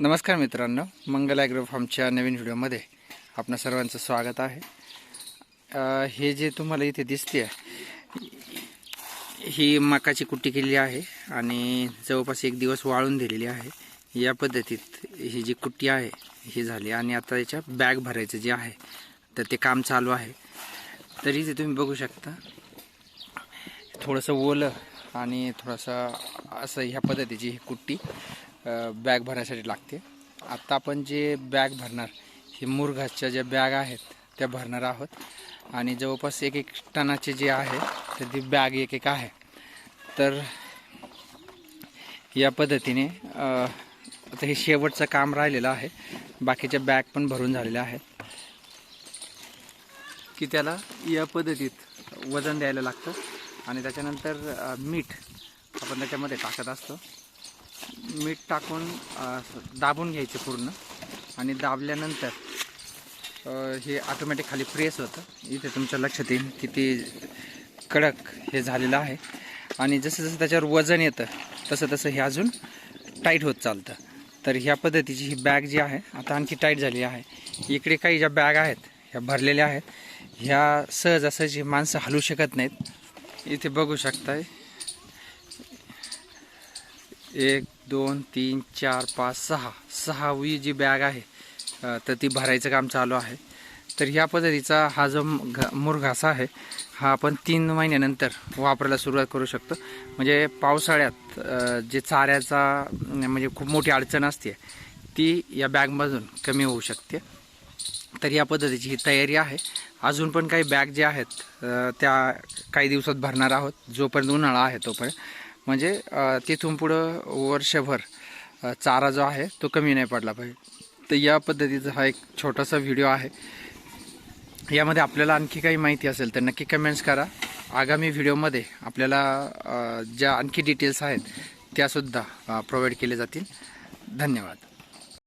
नमस्कार मित्रांनो मंगल ॲग्रो फार्मच्या नवीन व्हिडिओमध्ये आपणा सर्वांचं स्वागत आहे. हे जे तुम्हाला इथे दिसते ही मकाची कुट्टी केलेली आहे आणि जवळपास एक दिवस वाळून दिलेली आहे. या पद्धतीत ही जी कुट्टी आहे ही झाली आणि आता याच्या बॅग भरायचं जे आहे तर ते काम चालू आहे. तरी ते तुम्ही बघू शकता थोडंसं ओलं आणि थोडंसं असं ह्या पद्धतीची ही कुट्टी. बॅग भरण्यासाठी लागते. आत्ता आपण जे बॅग भरणार हे मुरघासच्या ज्या बॅग आहेत त्या भरणार आहोत. आणि जवळपास एक एक टनाचे जे आहे तर ती बॅग एक एक आहे. तर या पद्धतीने आता हे शेवटचं काम राहिलेलं आहे. बाकीच्या बॅग पण भरून झालेल्या आहेत. की त्याला या पद्धतीत वजन द्यायला लागतं. आणि त्याच्यानंतर मीठ आपण त्याच्यामध्ये टाकत असतो. मीठ टाकून दाबून घ्यायचे पूर्ण. आणि दाबल्यानंतर हे ऑटोमॅटिक खाली प्रेस होतं. इथे तुमच्या लक्षात येईल किती कडक हे झालेलं आहे. आणि जसं जसं त्याच्यावर वजन येतं तसं तसं हे अजून टाईट होत चालतं. तर ह्या पद्धतीची ही बॅग जी आहे आता आणखी टाईट झाली आहे. इकडे काही ज्या बॅग आहेत ह्या भरलेल्या आहेत. ह्या सहजासहजी माणसं हलू शकत नाहीत. इथे बघू शकताय. एक दोन तीन चार पाच सहा. सहावी जी बॅग आहे तर ती भरायचं काम चालू आहे. तर ह्या पद्धतीचा हा जो म- घ- मुरघासा आहे हा आपण तीन महिन्यानंतर वापरायला सुरुवात करू शकतो. म्हणजे पावसाळ्यात जे चाऱ्याचा म्हणजे खूप मोठी अडचण असते ती या बॅगमधून कमी होऊ शकते. तर या पद्धतीची ही तयारी आहे. अजून पण काही बॅग जे आहेत त्या काही दिवसात भरणार आहोत. जोपर्यंत उन्हाळा आहे तोपर्यंत. म्हणजे तिथून पुढं वर्षभर चारा जो आहे तो कमी नाही पडला पाहिजे. तर या पद्धतीचा हा एक छोटासा व्हिडिओ आहे. यामध्ये आपल्याला आणखी काही माहिती असेल तर नक्की कमेंट्स करा. आगामी व्हिडिओमध्ये आपल्याला ज्या आणखी डिटेल्स आहेत त्यासुद्धा प्रोव्हाइड केले जातील. धन्यवाद.